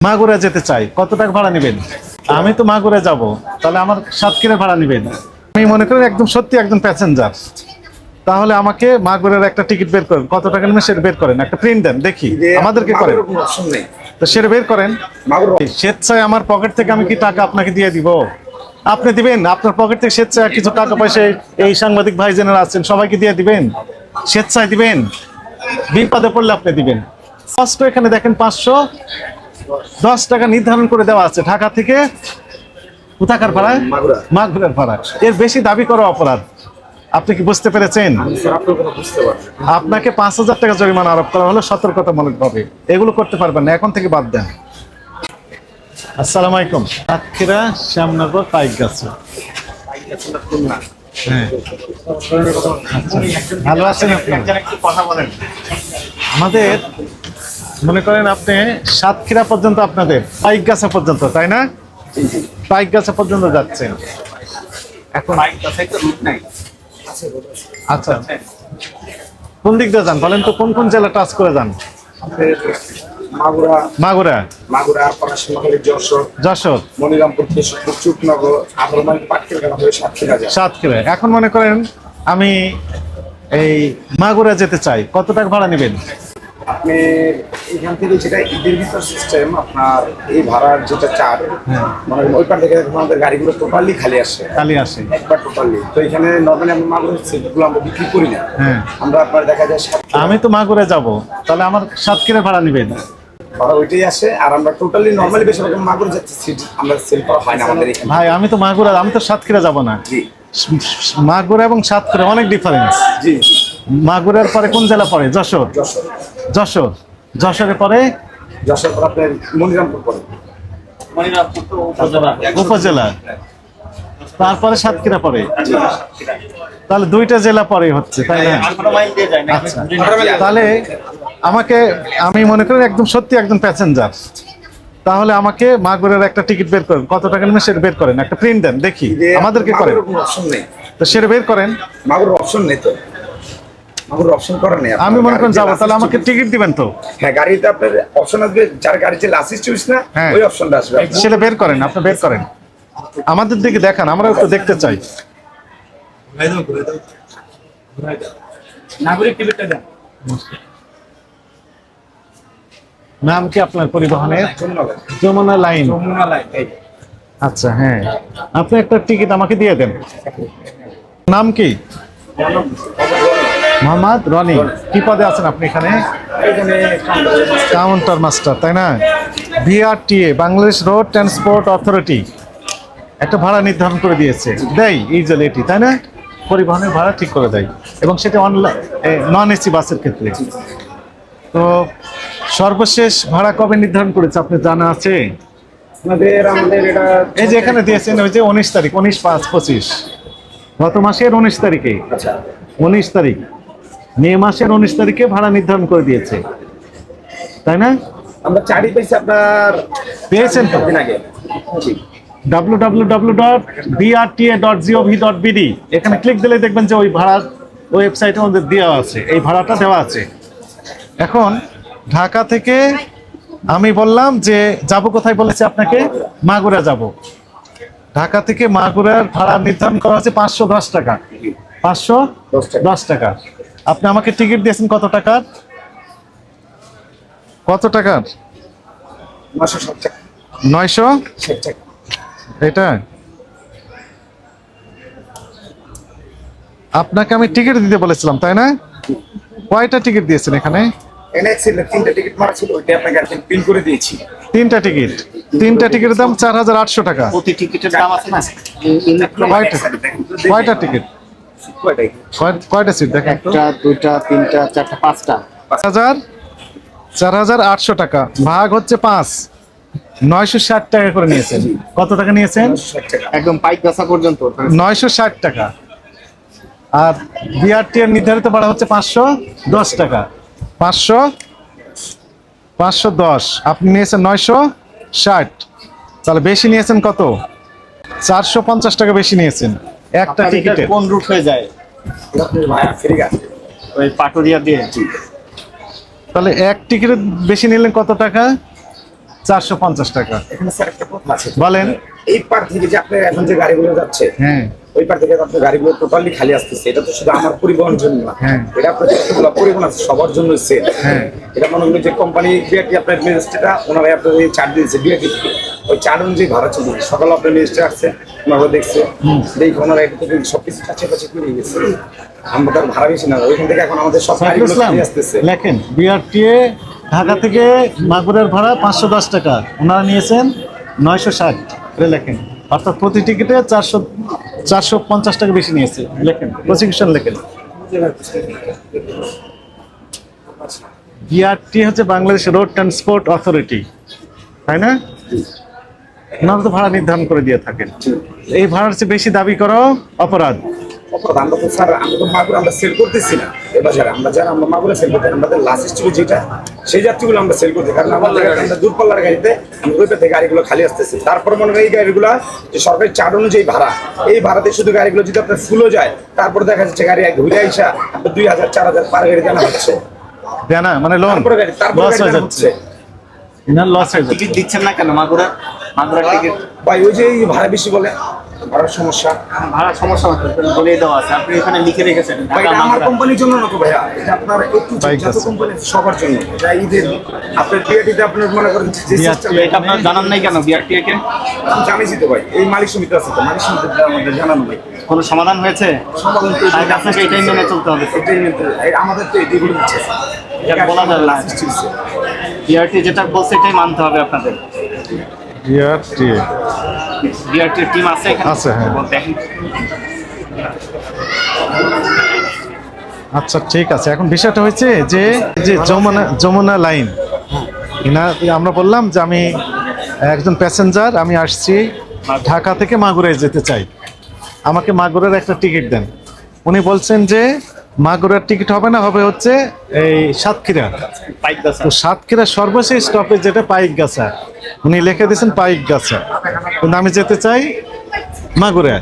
মাগুরা যেতে চাই কত টাকা ভাড়া নেবেন? আমি তো মাগুরা যাব তাহলে আমার সাতক্ষীরা ভাড়া নেবেন। আমি মনে করেন একদম সত্যি একজন প্যাসেঞ্জার তাহলে আমাকে মাগুরের একটা টিকিট বের করেন কত টাকা নেবেন সেটা বের করেন একটা প্রিন্ট দেন দেখি আমাদেরকে করেন। তো সেটা বের করেন। মাগুর। স্বেচ্ছায় আমার পকেট থেকে আমি কি টাকা আপনাকে দিয়ে দিব? আপনি দিবেন আপনার পকেট থেকে স্বেচ্ছায় কিছু টাকা পয়সা এই- সাংবাদিক ভাই যারা আছেন সবাইকে দিয়ে দিবেন। স্বেচ্ছায় দিবেন। বিপদে পড়লে আপনি দিবেন। ফার্স্ট এখানে দেখেন পাঁচশো। দশ টাকা নির্ধারণ করে দেওয়া আছে ঢাকা থেকে কোথাকার মাগুরা। মাগুরার ভাড়া এর বেশি দাবি করা অপরাধ। আপনি কি পেরেছেন? বুঝতে পারছেন আপনাকে পাঁচ হাজার টাকা জরিমানা আরোপ করা হলো সতর্কতামূলক ভাবে এগুলো করতে পারবেন না এখন থেকে বাদ দেন। আসসালামু আলাইকুম। সাতক্ষীরা শ্যামনগর পাইক গাছ হ্যাঁ। আচ্ছা। ভালো আছেন আপনি আমাদের মনে করেন আপনি সাতক্ষীরা পর্যন্ত আপনাদের পাইক গাছা পর্যন্ত তাই না? পাইক গাছা পর্যন্ত যাচ্ছেন। এখন আচ্ছা। কোন দিক দিয়ে যান? বলেন তো কোন কোন জেলা টাচ করে যান? মাগুরা। মাগুরা যশোর মনিরামপুর সাতক্ষীরা। এখন মনে করেন আমি এই মাগুরা যেতে চাই। কত টাকা ভাড়া নেবেন? আপনি এখান থেকে যেটা ঈদের ভিতর সিস্টেম আপনার এই ভাড়ার যেটা চার মানে ওই পার থেকে আমাদের গাড়িগুলো টোটালি খালি আসে। খালি আসে। একবার টোটালি তো এখানে নর্মালি আমরা মাগুরের সিটগুলো আমরা বিক্রি করি না। হ্যাঁ। আমরা আপনার দেখা যায় আমি তো মাগুরে যাব তাহলে আমার সাতক্ষীরা ভাড়া নেবেন। ভাড়া ওইটাই আসে আর আমরা টোটালি নর্মালি বেশিরভাগ মাগুর যাচ্ছে সিট আমরা সেল করা হয় না আমাদের এখানে। ভাই আমি তো মাগুরা আমি তো সাতক্ষীরা যাব না। জি। মাগুরা এবং সাতক্ষীরা অনেক ডিফারেন্স জি। মাগুরার পরে কোন জেলা পড়ে? যশোর। যশোর। যশোরের পরে পর পরে উপজেলা। তারপরে সাতক্ষীরা পরে তাহলে দুইটা জেলা পরে হচ্ছে তাই না? আচ্ছা। তাহলে আমাকে আমি মনে করি একদম সত্যি একজন প্যাসেঞ্জার তাহলে আমাকে মাগুরের একটা টিকিট বের করেন। কত টাকা নেবেন সেটা বের করেন। একটা প্রিন্ট দেন দেখি। আমাদেরকে করেন। তো সেটা বের করেন। মাগুর অপশন নেই তো। মাগুর অপশন করা নেই আমি মনে করেন যাব তাহলে আমাকে টিকিট দিবেন তো? হ্যাঁ গাড়িতে আপনার অপশন আসবে যার গাড়িতে চুইস না হ্যাঁ। ওই অপশনটা আসবে সেটা বের করেন আপনি বের করেন। আমাদের দিকে দেখান আমরা একটু দেখতে চাই। নাগরিক টিকিটটা দেন। নাম কি আপনার পরিবহনের যমুনা লাইন। যমুনা লাইন আচ্ছা হ্যাঁ। আপনি একটা টিকিট আমাকে দিয়ে দেন। নাম কি? মোহাম্মদ রনি কি পদে আছেন আপনি এখানে? কাউন্টার মাস্টার তাই না? BRTA Bangladesh road transport authority. একটা ভাড়া নির্ধারণ করে দিয়েছে। দেয় ইউজুয়ালি এটি তাই না? পরিবহনের ভাড়া ঠিক করে দেয়। এবং সেটা অনলাইন নন এসি বাসের ক্ষেত্রে। তো সর্বশেষ ভাড়া কবে নির্ধারণ করেছে আপনি জানা আছে? এই যে এখানে দিয়েছেন ওই যে উনিশ তারিখ উনিশ পাঁচ পঁচিশ। গত মাসের উনিশ তারিখে। আচ্ছা। উনিশ তারিখ। মে মাসের উনিশ তারিখে ভাড়া নির্ধারণ করে দিয়েছে। তাই না? আমরা চারি পেয়েছি আপনার পেয়েছেন তো? W W W dot BRTA dot GOV dot BD এখানে ক্লিক দিলে দেখবেন যে ওই ভাড়ার ওয়েবসাইটের মধ্যে দেওয়া আছে এই ভাড়াটা দেওয়া আছে। এখন ঢাকা থেকে আমি বললাম যে যাব কোথায় বলেছে আপনাকে? মাগুরা যাব। ঢাকা থেকে মাগুরার ভাড়া নির্ধারণ করা হচ্ছে পাঁচশো দশ টাকা। পাঁচশো দশ টাকা। আপনি আমাকে টিকিট দিয়েছেন কত টাকার? কত টাকার? নয়শো এটা? আপনাকে আমি টিকিট দিতে বলেছিলাম তাই না? কয়টা টিকিট দিয়েছেন এখানে? তিনটা টিকিট মারা ছিল ওইটা আপনাকে প্রিন্ট করে দিয়েছি। তিনটা টিকিট তিনটা টিকিটের দাম চার হাজার আটশো টাকা। প্রতি টিকিটের দাম আছে না? কয়টা? কয়টা টিকিট কয়টা সিট দেখেন একটা দুইটা তিনটা চারটা পাঁচটা। পাঁচ হাজার চার হাজার আটশো টাকা। ভাগ হচ্ছে পাঁচ। নয়শো ষাট টাকা করে নিয়েছেন। কত টাকা নিয়েছেন? একদম পাইক গাছা পর্যন্ত। নয়শো ষাট টাকা। আর বিআরটি এর নির্ধারিত ভাড়া হচ্ছে পাঁচশো দশ টাকা। পাঁচশো পাঁচশো দশ। আপনি নিয়েছেন নয়শো ষাট। তাহলে বেশি নিয়েছেন কত? চারশো পঞ্চাশ টাকা বেশি নিয়েছেন। একটা টিকিটে কোন রুট হয়ে যায়? ওই পাটুরিয়া দিয়ে। তাহলে এক টিকিটে বেশি নিলেন কত টাকা? চারশো পঞ্চাশ টাকা। এখানে স্যার একটা কথা আছে। বলেন। এই পার থেকে যে আপনার এখন যে গাড়িগুলো যাচ্ছে হ্যাঁ। ওই পার থেকে আপনার গাড়িগুলো টোটালি খালি আসতেছে। এটা তো শুধু আমার পরিবহন জন্য না। হ্যাঁ। এটা আপনার যতগুলো পরিবহন আছে সবার জন্য সেল হ্যাঁ। এটা মনে করি যে কোম্পানি বিআরটি আপনার মিনিস্ট্রিটা ওনারা আপনার এই চার্জ দিয়েছে। বিআরটি ওই চার অনুযায়ী ভাড়া চলছে সকালে আপনার মিনিস্ট্রি আসছে ওনারা দেখছে দেখে ওনারা থেকে সবকিছু কাছে কাছে করে গেছে। আমরা তার ভাড়া বেশি না ওইখান থেকে এখন আমাদের সব আসতেছে। লেখেন বিআরটিএ ঢাকা থেকে মাগুরের ভাড়া পাঁচশো দশ টাকা। ওনারা নিয়েছেন নয়শো ষাট করে লেখেন। অর্থাৎ প্রতি টিকিটে চারশো চারশো পঞ্চাশ টাকা বেশি নিয়েছে লেখেন প্রসিকিউশন লেখেন। বিআরটি হচ্ছে বাংলাদেশ রোড ট্রান্সপোর্ট অথরিটি তাই না? ওনারা তো ভাড়া নির্ধারণ করে দিয়ে থাকেন। এই ভাড়ার চেয়ে বেশি দাবি করা অপরাধ। অপরাধ আমরা তো স্যার আমরা তো মাগুর আমরা সেল করতেছি না। এবার আমরা যারা আমরা মাগুরে সেল করতে আমাদের লাস্ট ছিল যেটা সেই যাত্রীগুলো আমরা সেল করতে কারণ আমাদের দূরপাল্লার গাড়িতে থেকে গাড়িগুলো খালি আসতেছে। তারপরে মনে হয় এই গাড়িগুলো যে সরকারি চার্ট অনুযায়ী ভাড়া এই ভাড়াতে শুধু গাড়িগুলো যদি আপনার ফুলও যায় তারপরে দেখা যাচ্ছে গাড়ি ঘুরে আইসা দুই হাজার চার হাজার পার গাড়ি জানা হচ্ছে। মানে লোন তারপরে গাড়ি তারপরে হচ্ছে। ইনার লস হয়ে যাচ্ছে। দিচ্ছেন না কেন মাগুরা? মাগুরার টিকিট ভাই ওই যে এই ভাড়া বেশি বলে ভাড়ার সমস্যা। ভাড়া সমস্যা হচ্ছে বলে দেওয়া আছে। আপনি এখানে লিখে রেখেছেন আমার কোম্পানির জন্য না তো ভাইয়া? এটা আপনার একটু যত কোম্পানি সবার জন্য। এটা ঈদের আপনার বিআরটিতে আপনার মনে করেন যে এটা আপনার জানান নাই কেন বিআরটিএ কে? জানিয়েছি তো ভাই এই মালিক সমিতি আছে তো মালিক সমিতি আমাদের জানানো ভাই কোনো সমাধান হয়েছে? সমাধান তো থেকে এটাই মেনে চলতে হবে। এটাই আমাদের তো এগুলো দিচ্ছে। এটা বলা যায় না। বিআরটি যেটা বলছে এটাই মানতে হবে আপনাদের। বিআরটি বিআরটির টিম আছে এখানে? আছে, হ্যাঁ। আচ্ছা ঠিক আছে। এখন বিষয়টা হয়েছে যে যে যমুনা যমুনা লাইন এনা আমরা বললাম যে আমি একজন প্যাসেঞ্জার আমি আসছি ঢাকা থেকে মাগুরায় যেতে চাই। আমাকে মাগুরের একটা টিকিট দেন। উনি বলছেন যে মাগুরের টিকিট হবে না হবে হচ্ছে এই সাতক্ষীরা। তো সাতক্ষীরা সর্বশেষ স্টপেজ যেটা পাইক গাছা উনি লিখে দিয়েছেন পাইক গাছা কিন্তু আমি যেতে চাই মাগুরে।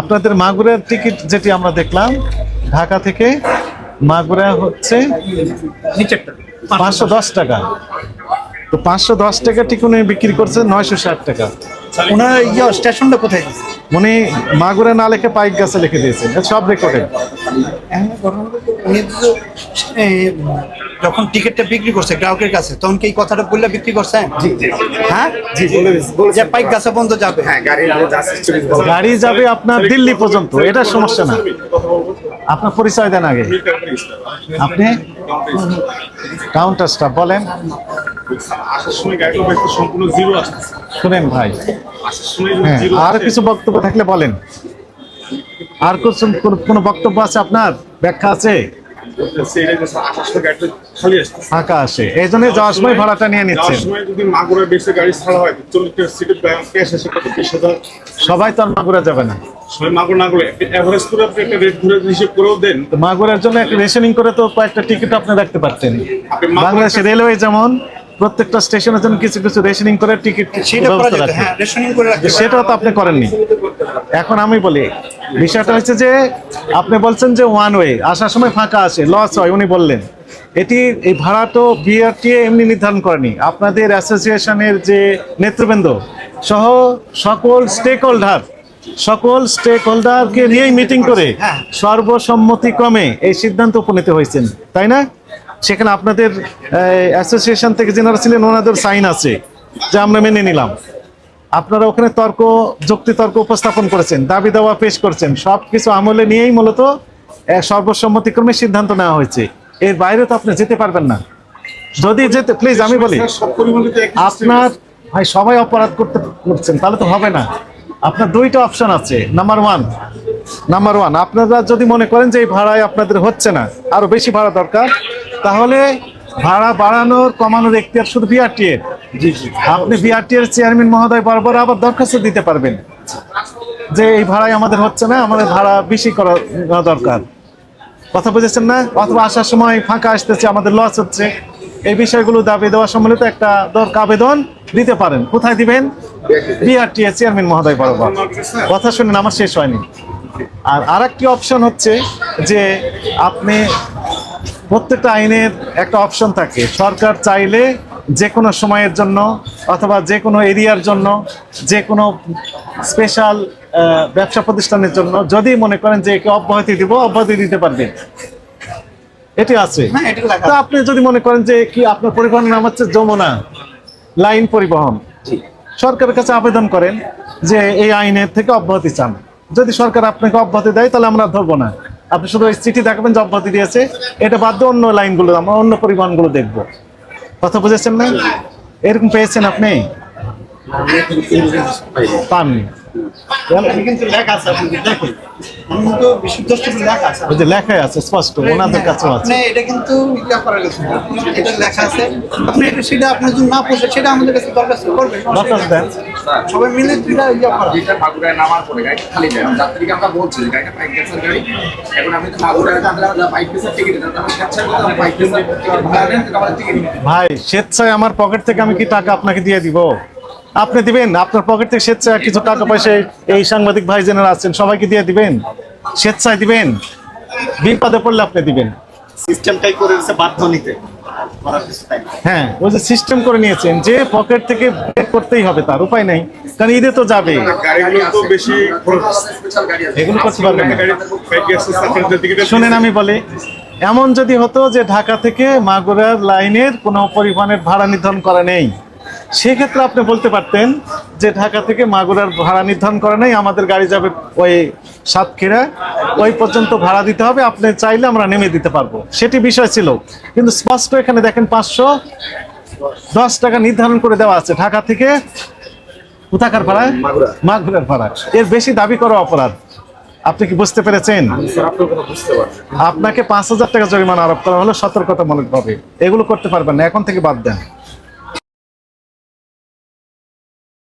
আপনাদের মাগুরার টিকিট যেটি আমরা দেখলাম ঢাকা থেকে মাগুরা হচ্ছে পাঁচশো দশ টাকা। তো পাঁচশো দশ টাকা টিকিট উনি বিক্রি করছে নয়শো ষাট টাকা। ওনার ইয়ে স্টেশনটা কোথায়? উনি মাগুরে না লিখে পাইক গাছে লিখে দিয়েছেন এটা সব রেকর্ডে উনি তো যখন টিকিটটা বিক্রি করছে গ্রাহকের কাছে তখন কি এই কথাটা বললে বিক্রি করছেন হ্যাঁ? জি যে পাইক গাছা বন্ধ যাবে। হ্যাঁ গাড়ি যাবে আপনার দিল্লি পর্যন্ত এটা সমস্যা না। আপনার পরিচয় দেন আগে। আপনি? কাউন্টার স্টাফ বলেন। আসার সময় গাড়িগুলো দেখতে সম্পূর্ণ জিরো আসতেছে। শুনেন ভাই। আসার সময় হ্যাঁ জিরো আর কিছু বক্তব্য থাকলে বলেন। আর কিছু কোন- বক্তব্য আছে আপনার? ব্যাখ্যা আছে? ফাঁকা আসে। এই জন্য যাওয়ার সময় ভাড়াটা নিয়ে নিচ্ছেন। হয় সবাই তো আর মাগুরা যাবে না। মাগুরার জন্য একটা রেশনিং করে তো কয়েকটা টিকিট আপনি রাখতে পারতেন। বাংলাদেশের রেলওয়ে যেমন প্রত্যেকটা স্টেশনের জন্য কিছু কিছু রেশনিং করে টিকিট হ্যাঁ। সেটাও তো আপনি করেননি। এখন আমি বলি বিষয়টা হচ্ছে যে আপনি বলছেন যে ওয়ান ওয়ে আসার সময় ফাঁকা আসে লস হয় উনি বললেন। এটি এই ভাড়া তো বিআরটি এমনি নির্ধারণ করেনি। আপনাদের অ্যাসোসিয়েশনের যে নেতৃবৃন্দ সহ সকল স্টেক হোল্ডার সকল স্টেক হোল্ডারকে নিয়েই মিটিং করে হ্যাঁ। সর্বসম্মতিক্রমে এই সিদ্ধান্ত উপনীত হয়েছেন। তাই না? সেখানে আপনাদের অ্যাসোসিয়েশন থেকে যেনারা ছিলেন, ওনাদের সাইন আছে, যে আমরা মেনে নিলাম। আপনারা ওখানে তর্ক, যুক্তি তর্ক উপস্থাপন করেছেন, দাবি দাওয়া পেশ করছেন সব কিছু আমলে নিয়েই মূলত সর্বসম্মতিক্রমে সিদ্ধান্ত নেওয়া হয়েছে। এর বাইরে তো আপনি যেতে পারবেন না। যদি যেতে প্লিজ আমি বলি, আপনার, ভাই, সবাই অপরাধ করতে করছেন, তাহলে তো হবে না। আপনার দুইটা অপশন আছে। নাম্বার ওয়ান নাম্বার ওয়ান আপনারা যদি মনে করেন যে এই ভাড়ায় আপনাদের হচ্ছে না, আরও বেশি ভাড়া দরকার তাহলে ভাড়া বাড়ানোর কমানোর এখতিয়ার শুধু বিআরটি এর? আপনি বিআরটি এর চেয়ারম্যান মহোদয় বরাবর আবার দরখাস্ত দিতে পারবেন। যে এই ভাড়ায় আমাদের হচ্ছে না আমাদের ভাড়া বেশি করা দরকার। কথা বুঝেছেন না? অথবা আসার সময় ফাঁকা আসতেছে আমাদের লস হচ্ছে। এই বিষয়গুলো দাবি দেওয়া সম্বলিত একটা দরকার আবেদন দিতে পারেন। কোথায় দিবেন? বিআরটি এর চেয়ারম্যান মহোদয় বরাবর। কথা শুনেন আমার শেষ হয়নি। আর আরেকটি অপশন হচ্ছে যে আপনি প্রত্যেকটা আইনের একটা অপশন থাকে। সরকার চাইলে যে কোনো সময়ের জন্য অথবা যে কোনো এরিয়ার জন্য যে কোনো স্পেশাল ব্যবসা প্রতিষ্ঠানের জন্য যদি মনে করেন যে একে অব্যাহতি দিব অব্যাহতি দিতে পারবেন। এটি আছে। হ্যাঁ, তো আপনি যদি মনে করেন যে কি আপনার পরিবহনের নাম হচ্ছে যমুনা লাইন পরিবহন। সরকারের কাছে আবেদন করেন যে এই আইনের থেকে অব্যাহতি চান। যদি সরকার আপনাকে অব্যাহতি দেয় তাহলে আমরা ধরবো না। আপনি শুধু ওই চিঠি দেখাবেন যে অব্যাহতি দিয়েছে। এটা বাদ দিয়ে অন্য লাইনগুলো আমরা অন্য পরিবহনগুলো দেখব। কথা বুঝেছেন না? এরকম পেয়েছেন আপনি? পাননি। কিন্তু বিশুদ্ধ লেখা আছে। ওই যে লেখাই আছে স্পষ্ট ওনাদের কাছেও আছে। এটা কিন্তু ইয়া করা গেছে এটা লেখা আছে। আপনি এটা সেটা আপনার যদি না পোষে সেটা আমাদের কাছে দরকার করবেন। দরকার দেন। সবাই মিলে এটা ইয়া করা। যেটা মাগুরায় নামার পরে গাড়ি খালি যায় যাত্রীকে আমরা বলছি যে গাড়িটা বাইক গেছেন গাড়ি। এখন আপনি তো মাগুরায় আমরা বাইক পিসের টিকিট আমরা স্বেচ্ছায় বলতে আমরা বাইক পিসের ভাড়া দেন কিন্তু আমাদের টিকিট ভাই স্বেচ্ছায় আমার পকেট থেকে আমি কি টাকা আপনাকে দিয়ে দিব? আপনি দিবেন? আপনার পকেট থেকে স্বেচ্ছায় কিছু টাকা পয়সা এই- সাংবাদিক ভাই জেনারা আছেন সবাইকে দিয়ে দিবেন? স্বেচ্ছায় দিবেন? বিপদে পড়লে আপনি দিবেন। সিস্টেমটাই করে বাধ্য নিতে। হ্যাঁ ওই যে সিস্টেম করে নিয়েছেন যে পকেট থেকে করতেই হবে তার উপায় নাই। কারণ ঈদে তো যাবে। এগুলো করতে পারবেন শুনেন আমি বলি এমন যদি হতো যে ঢাকা থেকে মাগুরার লাইনের কোনো পরিবহনের ভাড়া নির্ধারণ করা নেই। সেক্ষেত্রে আপনি বলতে পারতেন যে ঢাকা থেকে মাগুরার ভাড়া নির্ধারণ করা নেই আমাদের গাড়ি যাবে ওই সাতক্ষীরা ওই পর্যন্ত ভাড়া দিতে হবে আপনি চাইলে আমরা নেমে দিতে পারব। সেটি বিষয় ছিল। কিন্তু স্পষ্ট এখানে দেখেন পাঁচশো দশ টাকা নির্ধারণ করে দেওয়া আছে ঢাকা থেকে। কোথাকার ভাড়া? মাগুরা। মাগুরার ভাড়া। এর বেশি দাবি করা অপরাধ। আপনি কি বুঝতে পেরেছেন? আপনাকে পাঁচ হাজার টাকা জরিমানা আরোপ করা হলো সতর্কতামূলক ভাবে এগুলো করতে পারবেন না এখন থেকে বাদ দেন।